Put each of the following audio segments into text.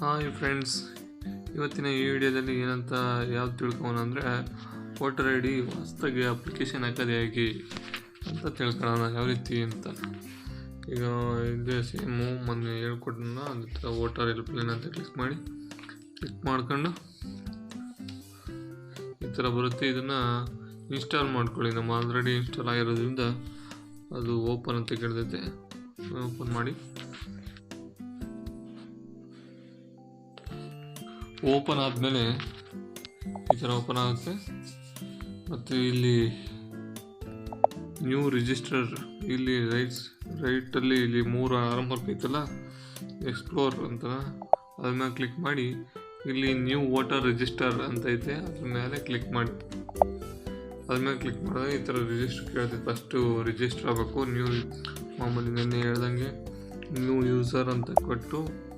Hi friends ಇವತ್ತಿನ ಈ ವಿಡಿಯೋದಲ್ಲಿ ಏನಂತ ಯಾವ್ದು ತಿಳ್ಕೋಣ ಅಂದರೆ ವೋಟರ್ ಐ ಡಿ ಹೊಸದಾಗಿ ಅಪ್ಲಿಕೇಶನ್ ಹಾಕೋದು ಹೇಗೆ ಅಂತ ತಿಳ್ಕೊಳ್ಳೋಣ, ಯಾವ ರೀತಿ ಅಂತ. ಈಗ ಇದೇ ಸೇಮು ಮೊನ್ನೆ ಹೇಳ್ಕೊಟ್ಟನ ಅದ್ರ ವೋಟರ್ ಹೆಲ್ಪ್ಲೈನ್ ಅಂತ ಕ್ಲಿಕ್ ಮಾಡಿ ಕ್ಲಿಕ್ ಮಾಡ್ಕೊಂಡು ಈ ಥರ ಬರುತ್ತೆ. ಇದನ್ನು ಇನ್ಸ್ಟಾಲ್ ಮಾಡ್ಕೊಳ್ಳಿ. ನಮ್ಮ ಆಲ್ರೆಡಿ ಇನ್ಸ್ಟಾಲ್ ಆಗಿರೋದ್ರಿಂದ ಅದು ಓಪನ್ ಅಂತ ಕೇಳ್ತೈತೆ. ಓಪನ್ ಮಾಡಿ. ಓಪನ್ ಆದಮೇಲೆ ಈ ಥರ ಓಪನ್ ಆಗುತ್ತೆ. ಮತ್ತು ಇಲ್ಲಿ ನ್ಯೂ ರಿಜಿಸ್ಟರ್, ಇಲ್ಲಿ ರೈಟ್ಸ್, ರೈಟಲ್ಲಿ ಇಲ್ಲಿ ಮೂರು ಆರಂಭ ಐತಲ್ಲ ಎಕ್ಸ್ಪ್ಲೋರ್ ಅಂತ. ಅದ್ರ ಮೇಲೆ ಕ್ಲಿಕ್ ಮಾಡಿ, ಇಲ್ಲಿ ನ್ಯೂ ವೋಟರ್ ರಿಜಿಸ್ಟರ್ ಅಂತ ಐತೆ, ಅದ್ರ ಮೇಲೆ ಕ್ಲಿಕ್ ಮಾಡಿ. ಅದ್ರ ಮೇಲೆ ಕ್ಲಿಕ್ ಮಾಡಿದ್ರೆ ಈ ಥರ ರಿಜಿಸ್ಟರ್ ಕೇಳಿದೆ ಫಸ್ಟು ರಿಜಿಸ್ಟರ್ ಆಗಬೇಕು, ನ್ಯೂ, ಮಾಮೂಲಿ ನೆನ್ನೆ ಹೇಳ್ದಂಗೆ, ನ್ಯೂ ಯೂಸರ್ ಅಂತ ಕೊಟ್ಟು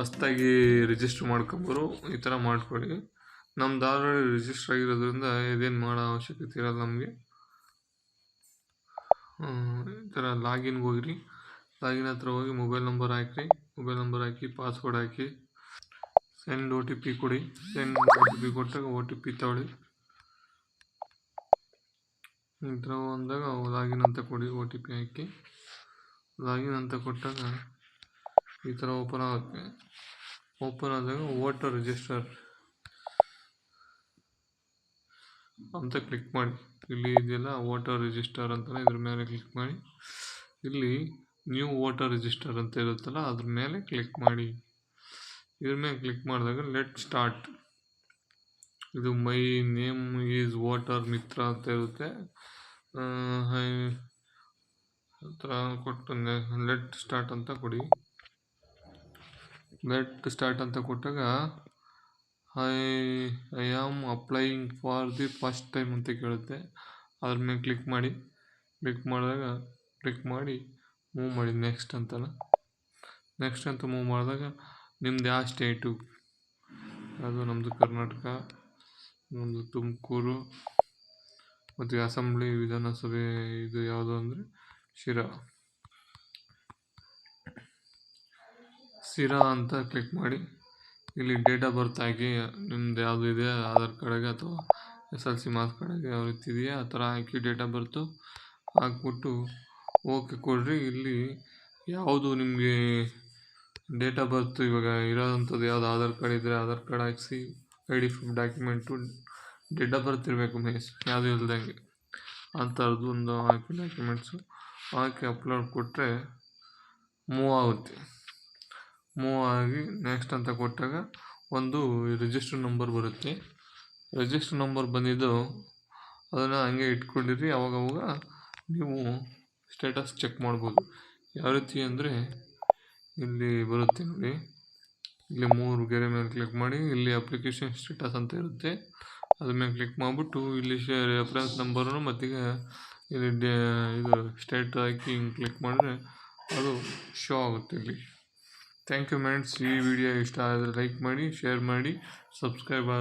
ಹೊಸ್ದಾಗಿ ರಿಜಿಸ್ಟರ್ ಮಾಡ್ಕೊಂಬರು, ಈ ಥರ ಮಾಡ್ಕೊಳ್ಳಿ. ನಮ್ದು ಆಲ್ರೆಡಿ ರಿಜಿಸ್ಟರ್ ಆಗಿರೋದ್ರಿಂದ ಇದೇನು ಮಾಡೋ ಅವಶ್ಯಕತೆ ಇರಲ್ಲ ನಮಗೆ. ಈ ಥರ ಲಾಗಿನ್ಗೆ ಹೋಗಿರಿ. ಲಾಗಿನ್ ಹತ್ರ ಹೋಗಿ ಮೊಬೈಲ್ ನಂಬರ್ ಹಾಕಿರಿ. ಮೊಬೈಲ್ ನಂಬರ್ ಹಾಕಿ, ಪಾಸ್ವರ್ಡ್ ಹಾಕಿ. ಸೆಂಡ್ ಓ ಟಿ ಪಿ ಕೊಡಿ. ಸೆಂಡ್ ಓ ಟಿ ಪಿ ಕೊಟ್ಟಾಗ ಓ ಟಿ ಪಿ ತಗೊಳ್ಳಿ. ಈ ಥರ ಅಂದಾಗ ಲಾಗಿನ್ ಅಂತ ಕೊಡಿ ಓ ಟಿ ಪಿ ಹಾಕಿ. ಲಾಗಿನ್ ಅಂತ ಕೊಟ್ಟಾಗ ಈ ಥರ ಓಪನ್ ಆಗುತ್ತೆ ಓಪನ್ ಆದಾಗ ವೋಟರ್ ರಿಜಿಸ್ಟರ್ ಅಂತ ಕ್ಲಿಕ್ ಮಾಡಿ. ಇಲ್ಲಿ ಇದೆಯಲ್ಲ ವೋಟರ್ ರಿಜಿಸ್ಟರ್ ಅಂತಲೇ ಇದ್ರ ಮೇಲೆ ಕ್ಲಿಕ್ ಮಾಡಿ. ಇಲ್ಲಿ ನ್ಯೂ ವೋಟರ್ ರಿಜಿಸ್ಟರ್ ಅಂತ ಇರುತ್ತಲ್ಲ, ಅದ್ರ ಮೇಲೆ ಕ್ಲಿಕ್ ಮಾಡಿ. ಇದ್ರ ಮೇಲೆ ಕ್ಲಿಕ್ ಮಾಡಿದಾಗ ಲೆಟ್ ಸ್ಟಾರ್ಟ್. ಇದು my name is voter Mitra ಅಂತ ಇರುತ್ತೆ. ಹೈ, ಹತ್ರ ಕೊಟ್ಟು ಲೆಟ್ ಸ್ಟಾರ್ಟ್ ಅಂತ ಕೊಡಿ. ಲೆಟ್ ಸ್ಟಾರ್ಟ್ ಅಂತ ಕೊಟ್ಟಾಗ I I am applying for the first time ಅಂತ ಕೇಳುತ್ತೆ. ಅದ್ರ ಮೇಲೆ ಕ್ಲಿಕ್ ಮಾಡಿ ಕ್ಲಿಕ್ ಮಾಡಿದಾಗ ಕ್ಲಿಕ್ ಮಾಡಿ ಮೂವ್ ಮಾಡಿ ನೆಕ್ಸ್ಟ್ ಅಂತಲ್ಲ. ನೆಕ್ಸ್ಟ್ ಅಂತ ಮೂವ್ ಮಾಡಿದಾಗ, ನಿಮ್ದು ಯಾವ ಸ್ಟೇಟು ಅದು ನಮ್ಮದು ಕರ್ನಾಟಕ ನಮ್ಮದು ತುಮಕೂರು, ಮತ್ತು ಅಸೆಂಬ್ಲಿ ವಿಧಾನಸಭೆ, ಇದು ಯಾವುದು ಅಂದರೆ ಶಿರಾ. ಸಿರಾ ಅಂತ ಕ್ಲಿಕ್ ಮಾಡಿ. ಇಲ್ಲಿ ಡೇಟ್ ಬರ್ತ್ ಹಾಕಿ ನಿಮ್ದು ಯಾವುದು ಇದೆ, ಆಧಾರ್ ಕಾರ್ಡಿಗೆ ಅಥವಾ ಎಸ್ ಎಲ್ ಸಿ ಮಾರ್ಕ್ಸ್ ಕಾರ್ಡಿಗೆ ಯಾವ ಇದೆಯಾ ಆ ಥರ ಹಾಕಿ ಡೇಟ್ ಆಫ್ ಬರ್ತು ಹಾಕ್ಬಿಟ್ಟು ಓಕೆ ಕೊಡ್ರಿ. ಇಲ್ಲಿ ಯಾವುದು ನಿಮಗೆ ಡೇಟ್ ಆಫ್ ಬರ್ತ್ ಇವಾಗ ಇರೋದಂಥದ್ದು ಯಾವುದು? ಆಧಾರ್ ಕಾರ್ಡ್ ಇದ್ದರೆ ಆಧಾರ್ ಕಾರ್ಡ್ ಹಾಕಿಸಿ I D proof document date of birth ಇರಬೇಕು ಮೇಸ್ ಯಾವುದು ಇಲ್ದಂಗೆ. ಆ ಒಂದು ಹಾಕಿ ಡಾಕ್ಯುಮೆಂಟ್ಸು ಹಾಕಿ ಅಪ್ಲೋಡ್ ಕೊಟ್ಟರೆ ಮೂವ್ ಆಗುತ್ತೆ. ಮೂವ್ ಆಗಿ ನೆಕ್ಸ್ಟ್ ಅಂತ ಕೊಟ್ಟಾಗ ಒಂದು ರಿಜಿಸ್ಟರ್ ನಂಬರ್ ಬರುತ್ತೆ. ರಿಜಿಸ್ಟರ್ ನಂಬರ್ ಬಂದಿದ್ದು ಅದನ್ನು ಹಂಗೆ ಇಟ್ಕೊಂಡಿರಿ, ಅವಾಗವಾಗ ನೀವು ಸ್ಟೇಟಸ್ ಚೆಕ್ ಮಾಡ್ಬೋದು. ಯಾವ ರೀತಿ ಅಂದರೆ ಇಲ್ಲಿ ಬರುತ್ತೆ ನೋಡಿ. ಇಲ್ಲಿ ಮೂರು ಗೆರೆ ಮೇಲೆ ಕ್ಲಿಕ್ ಮಾಡಿ, ಇಲ್ಲಿ ಅಪ್ಲಿಕೇಶನ್ ಸ್ಟೇಟಸ್ ಅಂತ ಇರುತ್ತೆ. ಅದ್ರ ಮೇಲೆ ಕ್ಲಿಕ್ ಮಾಡಿಬಿಟ್ಟು ಇಲ್ಲಿ ಶೇ ರೆಫರೆನ್ಸ್ ನಂಬರನ್ನು ಮತ್ತೀಗ ಇಲ್ಲಿ ಇದು ಸ್ಟೇಟ್ ಹಾಕಿ ಹಿಂಗೆ ಕ್ಲಿಕ್ ಮಾಡಿದ್ರೆ ಅದು ಶೋ ಆಗುತ್ತೆ ಇಲ್ಲಿ. ಥ್ಯಾಂಕ್ ಯು ಫ್ರೆಂಡ್ಸ್ ಈ ವಿಡಿಯೋ ಇಷ್ಟ ಆದರೆ ಲೈಕ್ ಮಾಡಿ ಶೇರ್ ಮಾಡಿ ಸಬ್ಸ್ಕ್ರೈಬ್